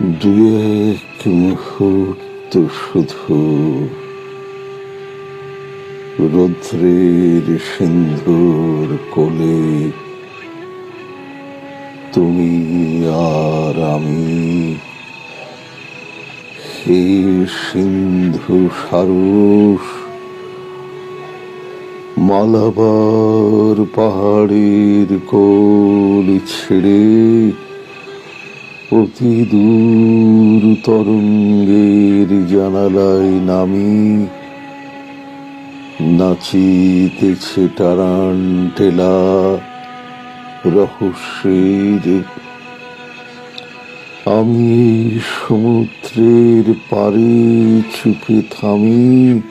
দু মুহূর্ত শুধু রৌদ্রের সিন্ধুর কোলে তুমি আর আমি। হে সিন্ধু সারস, মালাবার পাহাড়ের কোল ছেড়ে অতি দূর তরঙ্গের জানালায় নামি, নাচিতেছে টারান টেলা রহস্যের। আমি সমুদ্রের পারে চুপে থামি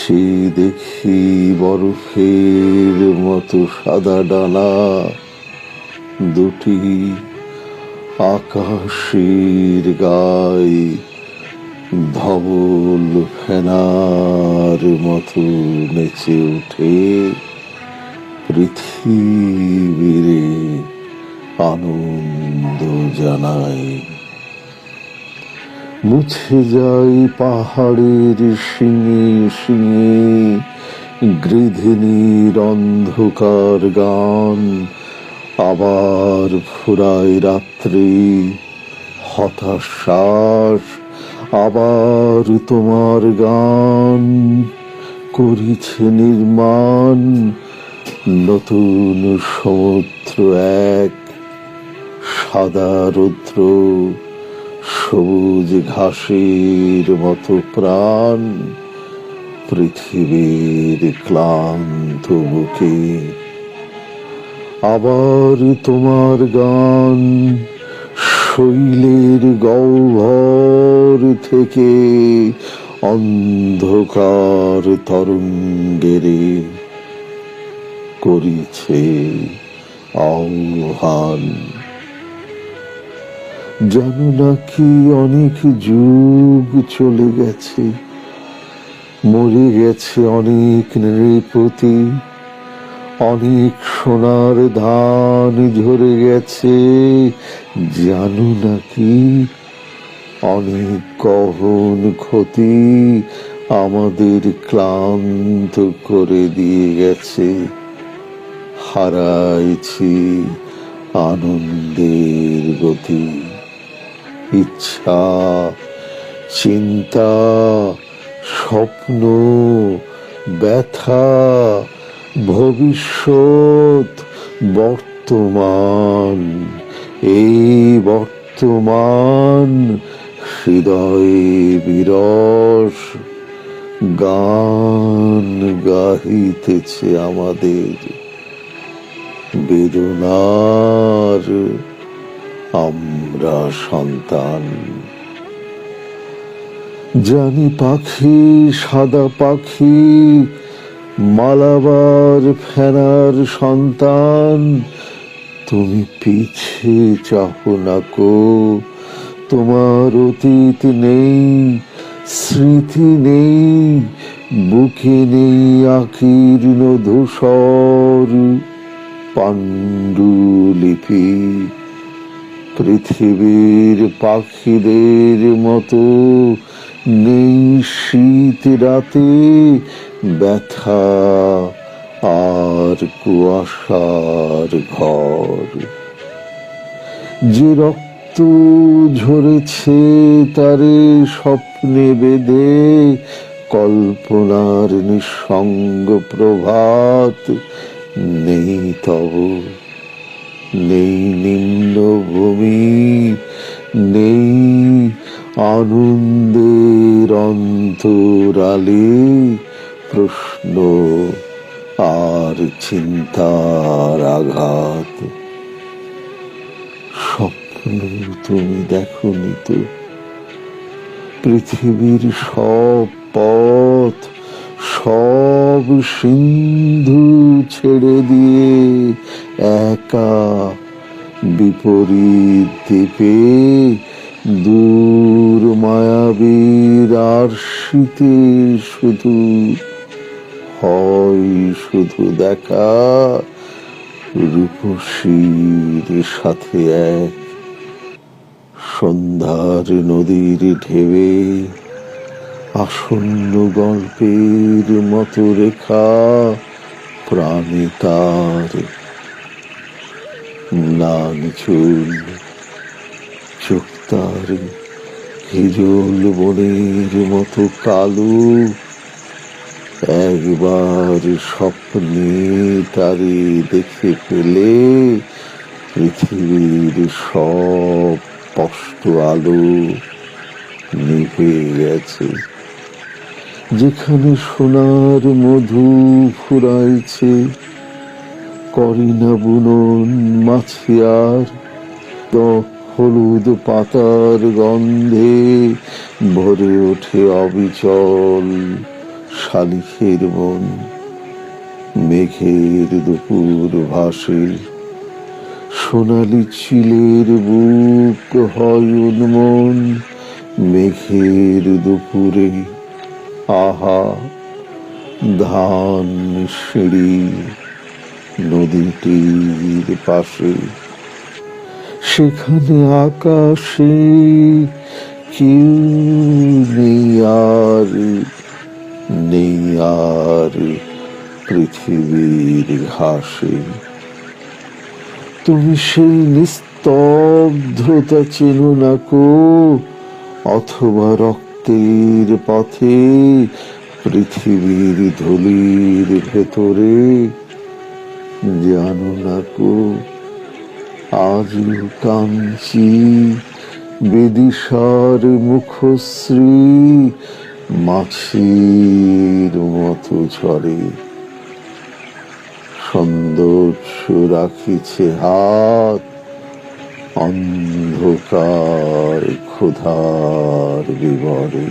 সে দেখি বরফের মতো সাদা ডানা, দুটি আকাশের গায়ে ধবল ফেনার মতো নেচে ওঠে পৃথিবীরে আনন্দ জানায়। মুছে যায় পাহাড়ের শিঙে শিঙে গৃধিনীর অন্ধকার গান আবার ফুরায় রাত্রি, হতাশ্বাস, আবার তোমার গান করিছে নির্মাণ, নতুন সমুদ্র এক, সাদা রুদ্র, সবুজ ঘাসের মতো প্রাণ, পৃথিবীর ক্লান্ত বুকে। আবার তোমার গান শৈলের গহ্বর থেকে অন্ধকার তরঙ্গেরে করিছে আহ্বান। জানো নাকি অনেক যুগ চলে গেছে, মরে গেছে অনেক নৃপতি। অনেক সোনার ধান ঝরে গেছে, জানো নাকি অনেক গহন ক্ষতি আমাদের ক্লান্ত করে দিয়ে গেছে। হারাইছি আনন্দের গতি। ইচ্ছা, চিন্তা, স্বপ্ন, ব্যথা ভবিষ্যৎ বর্তমান, এই বর্তমান হৃদয়ে বিরস গান গাহিতেছে আমাদের বেদনার আমরা সন্তান। জানি পাখি, সাদা পাখি মালাবার ফেনার সন্তান, তুমি পিছে চাহো না কো তোমার অতীত নেই, স্মৃতি নেই, বুকে নেই আকীর্ণ ধূসর পাণ্ডুলিপি। পৃথিবীর পাখিদের মতো নেই শীত রাতে ব্যথা আর কুয়াশার ঘর। যে রক্ত ঝরেছে তারে স্বপ্নে বেদে কল্পনার নিঃসঙ্গ প্রভাত নেই তব, নেই নিম্নভূমি, নেই আনন্দের অন্তরালে প্রশ্ন, আর চিন্তার আঘাত। স্বপ্ন তুমি দেখনি তো? পৃথিবীর সব পথ, সব সিন্ধু ছেড়ে দিয়ে একা বিপরীত দ্বীপে দূর মায়াবীর আর শীতে শুধু হয় শুধু দেখা, রূপসীর সাথে এক সন্ধ্যার নদীর ঢেবে আসন্ন গল্পের মতো রেখা প্রাণে তার চোখ তার হিজল বনের মতো কালো। একবার স্বপ্নে তারে দেখে পেলে পৃথিবীর সব স্পষ্ট আলো নিভে গেছে। যেখানে সোনার মধু ফুরাইছে, করিনা বুনন মাছিয়ার তো হলুদ পাতার গন্ধে ভরে ওঠে অবিচল শালিখের মন। মেঘের দুপুর ভাসে, সোনালি চিলের বুক হয় উন্মন মেঘের দুপুরে আহা, ধান সিঁড়ি নদীটির পাশে। সেখানে আকাশে কেউ নেই আর নেই আর পৃথিবীর ঘাসে। তুমি সেই নিস্তব্ধতা চেনো না কো, অথবা রক্তের পথে পৃথিবীর ধুলির ভেতরে জানো না কো। আজও কাঞ্চি বেদিশার মুখশ্রী মাছির মতো ঝরে। সৌন্দর্য রাখিছে হাত, অন্ধকার ক্ষুধার বিবরে।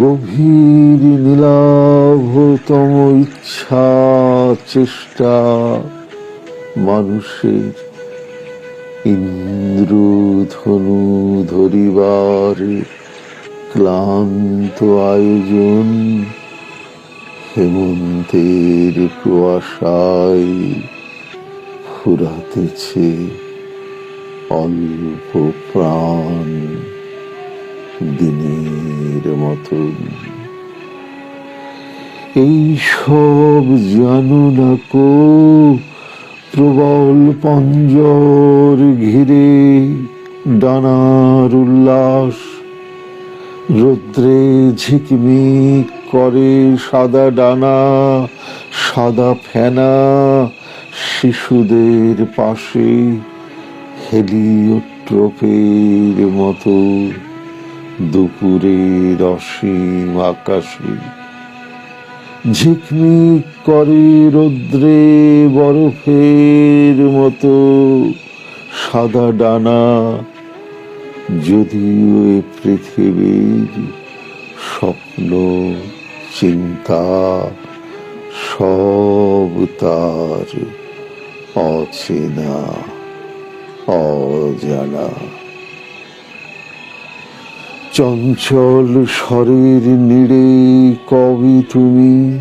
গভীর নীলাভতম ইচ্ছা, চেষ্টা মানুষের ইন্দ্রধনু ধরিবার ক্লান্ত আয়োজন হেমন্তের কুয়াশায় ফুরাতেছে অল্প প্রাণ দিনের মতন। এই সব জানো না কো প্রবল পঞ্জর ঘিরে ডানার উল্লাস। রৌদ্রে ঝিকমিক করে সাদা ডানা, সাদা ফেনা শিশুদের পাশে হেলিওট্রপের মতো দুপুরের অসীম আকাশে। ঝিকমিক করে রৌদ্রে বরফের মতো সাদা ডানা যদিও এ পৃথিবীর স্বপ্ন, চিন্তা সব তার অচেনা, অজানা। চঞ্চল স্বরের নিড়ে কবি তুমি?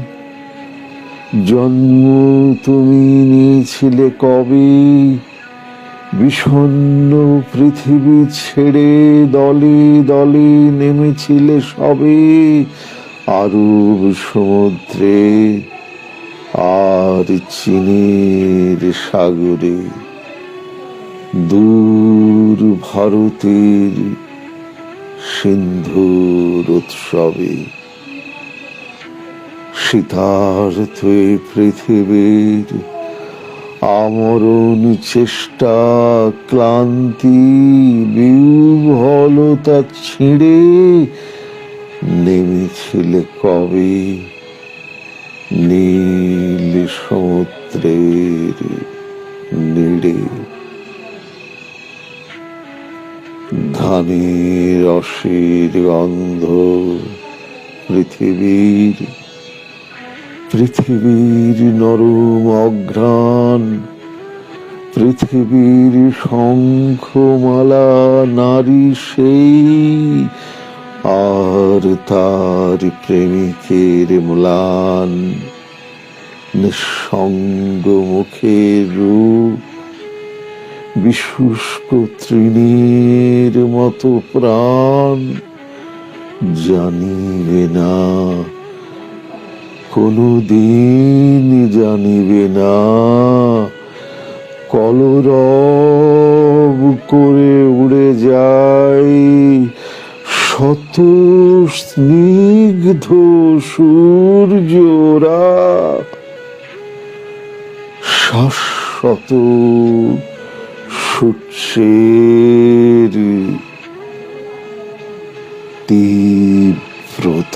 জন্ম তুমি নিয়েছিলে কবি? বিষণ্ণ পৃথিবী ছেড়ে দলে দলে নেমেছিলে সবে? আরব সমুদ্রে আর চীনের সাগরে। দূর ভারতের সিন্ধুর উৎসবে শীতার্থ এই পৃথিবীর আমরণ, চেষ্টা, ক্লান্তি বিহলতা ছিঁড়ে নেমেছিলে কবে? নীল সমুদ্রের নিড়ে। ধানের রসের গন্ধ পৃথিবীর পৃথিবীর নরম অঘ্রাণ, পৃথিবীর শঙ্খমালা নারী সেই, আর তার প্রেমিকের ম্লান, নিঃসঙ্গ মুখের রূপ বিশুষ্ক তৃণের মতো প্রাণ জানিবে না কোনো দিন জানিবে না। কলরব করে উড়ে যায় শত স্নিগ্ধ সূর্যরা শাশ্বত সূর্যের তীব্রতায়